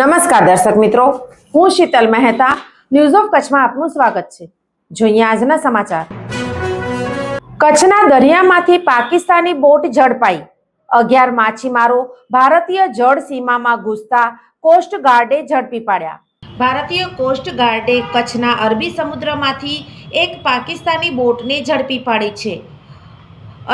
નમસ્કાર દર્શક મિત્રો, હું શીતલ મહેતા ન્યૂઝ ઓફ કચ્છમાં આપનું સ્વાગત છે. જોઈએ આજના સમાચાર. કચ્છના દરિયામાંથી પાકિસ્તાની બોટ ઝડપાઈ. અગિયાર માછીમારો ભારતીય જળ સીમામાં ઘૂસતા કોસ્ટ ગાર્ડે ઝડપી પાડ્યા. ભારતીય કોસ્ટ ગાર્ડે કચ્છના અરબી સમુદ્રમાંથી એક પાકિસ્તાની બોટને ઝડપી પાડી છે.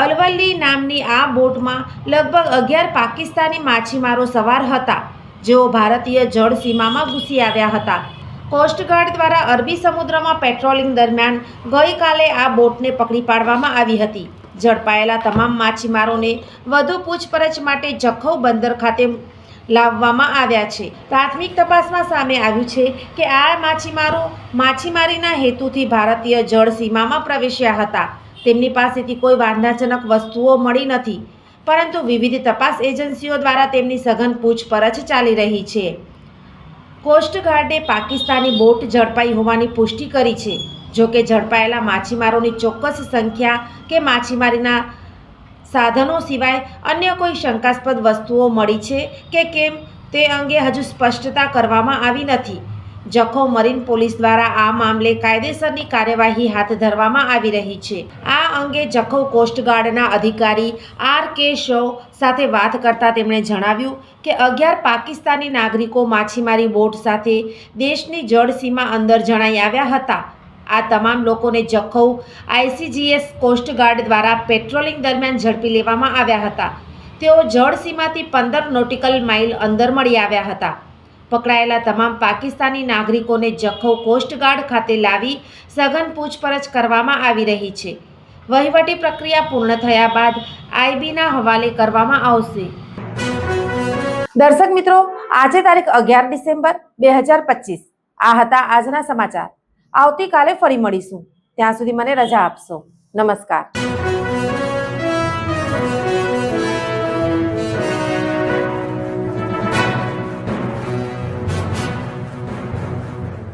અલવલ્લી નામની આ બોટમાં લગભગ અગિયાર પાકિસ્તાની માછીમારો સવાર હતા. જેઓ ભારતીય જળ સીમામાં ઘૂસી આવ્યા હતા. કોસ્ટગાર્ડ દ્વારા અરબી સમુદ્રમાં પેટ્રોલિંગ દરમિયાન ગઈકાલે આ બોટને પકડી પાડવામાં આવી હતી. ઝડપાયેલા તમામ માછીમારોને વધુ પૂછપરછ માટે જખૌ બંદર ખાતે લાવવામાં આવ્યા છે. પ્રાથમિક તપાસમાં સામે આવ્યું છે કે આ માછીમારો માછીમારીના હેતુથી ભારતીય જળ સીમામાં પ્રવેશ્યા હતા. તેમની પાસેથી કોઈ વાંધાજનક વસ્તુઓ મળી નથી. પરંતુ વિવિધ તપાસ એજન્સીઓ દ્વારા તેમની સઘન પૂછપરછ ચાલી રહી છે. કોસ્ટગાર્ડે પાકિસ્તાની બોટ ઝડપાઈ હોવાની પુષ્ટિ કરી છે. જો કે ઝડપાયેલા માછીમારોની ચોક્કસ સંખ્યા કે માછીમારીના સાધનો સિવાય અન્ય કોઈ શંકાસ્પદ વસ્તુઓ મળી છે કે કેમ તે અંગે હજુ સ્પષ્ટતા કરવામાં આવી નથી. જખૌ મરીન પોલીસ દ્વારા આ મામલે કાયદેસરની કાર્યવાહી હાથ ધરવામાં આવી રહી છે. આ અંગે જખો કોસ્ટગાર્ડના અધિકારી આર કે શો સાથે વાત કરતા તેમણે જણાવ્યું કે અગિયાર પાકિસ્તાની નાગરિકો માછીમારી બોટ સાથે દેશની જળસીમા અંદર જણાઈ આવ્યા હતા. આ તમામ લોકોને જખૌ આઈસીજીએસ કોસ્ટગાર્ડ દ્વારા પેટ્રોલિંગ દરમિયાન ઝડપી લેવામાં આવ્યા હતા. તેઓ જળસીમાથી પંદર નોટિકલ માઇલ અંદર મળી આવ્યા હતા. પકડાયેલા તમામ પાકિસ્તાની નાગરિકોને જખૌ કોસ્ટગાર્ડ ખાતે લાવી સઘન પૂછપરછ કરવામાં આવી રહી છે. વહીવટી પ્રક્રિયા પૂર્ણ થયા બાદ આઈબીના હવાલે કરવામાં આવશે. દર્શક મિત્રો, આજે તારીખ અગિયાર ડિસેમ્બર બે હજાર પચીસ. આ હતા આજના સમાચાર. આવતીકાલે ફરી મળીશું. ત્યાં સુધી મને રજા આપશો. નમસ્કાર.